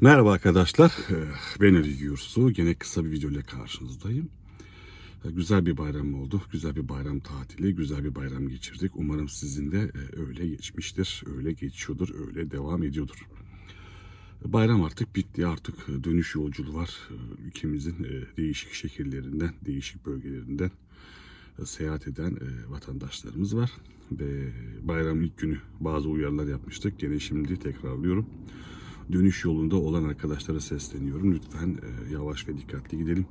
Merhaba arkadaşlar. Ee, Ben Ali Gürsu. Gene kısa bir video ile karşınızdayım. Ee, Güzel bir bayram oldu. Güzel bir bayram tatili, güzel bir bayram geçirdik. Umarım sizin de e, öyle geçmiştir, öyle geçiyordur, öyle devam ediyordur. Bayram artık bitti. Artık e, dönüş yolculuğu var. Ee, Ülkemizin e, değişik şehirlerinden, değişik bölgelerinden e, seyahat eden e, vatandaşlarımız var. Ve bayram ilk günü bazı uyarılar yapmıştık. Gene şimdi tekrarlıyorum dönüş yolunda olan arkadaşlara sesleniyorum. Lütfen e, yavaş ve dikkatli gidelim.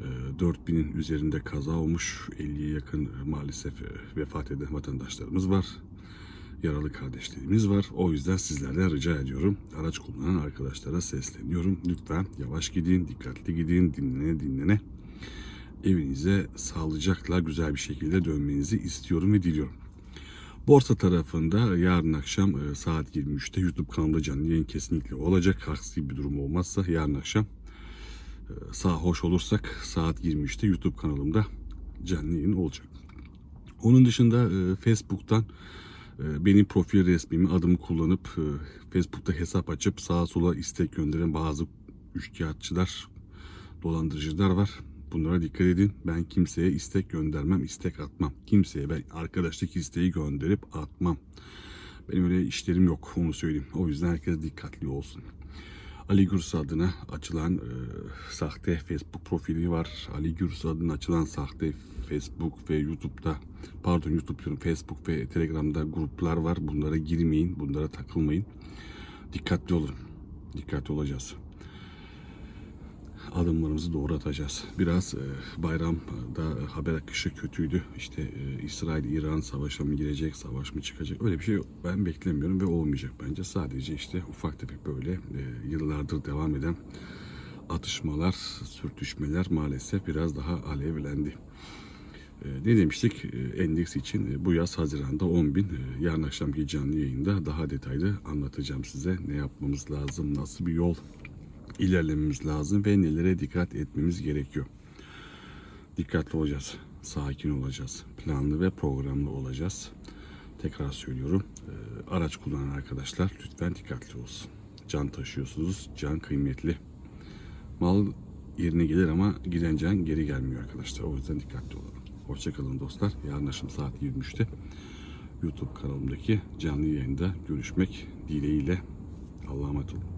E, 4000'in üzerinde kaza olmuş. 50'ye yakın e, maalesef e, vefat eden vatandaşlarımız var. Yaralı kardeşlerimiz var. O yüzden sizlerden rica ediyorum. Araç kullanan arkadaşlara sesleniyorum. Lütfen yavaş gidin, dikkatli gidin, dinlene dinlene. Evinize sağlıcakla güzel bir şekilde dönmenizi istiyorum ve diliyorum. Borsa tarafında yarın akşam e, saat 23'te YouTube kanalında canlı yayın kesinlikle olacak. Aksi bir durum olmazsa yarın akşam e, sağ hoş olursak saat 23'te YouTube kanalımda canlı yayın olacak. Onun dışında e, Facebook'tan benim profil resmimi adımı kullanıp Facebook'ta hesap açıp sağa sola istek gönderen bazı üçkağıtçılar, dolandırıcılar var. Bunlara dikkat edin. Ben kimseye istek göndermem, istek atmam. Kimseye ben arkadaşlık isteği gönderip atmam. Benim öyle işlerim yok, onu söyleyeyim. O yüzden herkes dikkatli olsun. Ali Gürs adına açılan e, sahte Facebook profili var. Ali Gürs adına açılan sahte Facebook ve YouTube'da, pardon YouTube diyorum, Facebook ve Telegram'da gruplar var. Bunlara girmeyin, bunlara takılmayın. Dikkatli olun. Dikkatli olacağız adımlarımızı doğru atacağız. Biraz e, bayramda haber akışı kötüydü. İşte e, İsrail-İran savaşa mı girecek, savaş mı çıkacak? Öyle bir şey ben beklemiyorum ve olmayacak bence. Sadece işte ufak tefek böyle e, yıllardır devam eden atışmalar, sürtüşmeler maalesef biraz daha alevlendi. E, ne demiştik? E, endeks için e, bu yaz Haziran'da 10 bin. E, yarın akşamki canlı yayında daha detaylı anlatacağım size. Ne yapmamız lazım, nasıl bir yol ilerlememiz lazım ve nelere dikkat etmemiz gerekiyor. Dikkatli olacağız, sakin olacağız, planlı ve programlı olacağız. Tekrar söylüyorum, e, araç kullanan arkadaşlar lütfen dikkatli olsun. Can taşıyorsunuz, can kıymetli. Mal yerine gelir ama giden can geri gelmiyor arkadaşlar. O yüzden dikkatli olalım. Hoşçakalın dostlar. Yarın akşam saat 23'te YouTube kanalımdaki canlı yayında görüşmek dileğiyle. Allah'a emanet olun.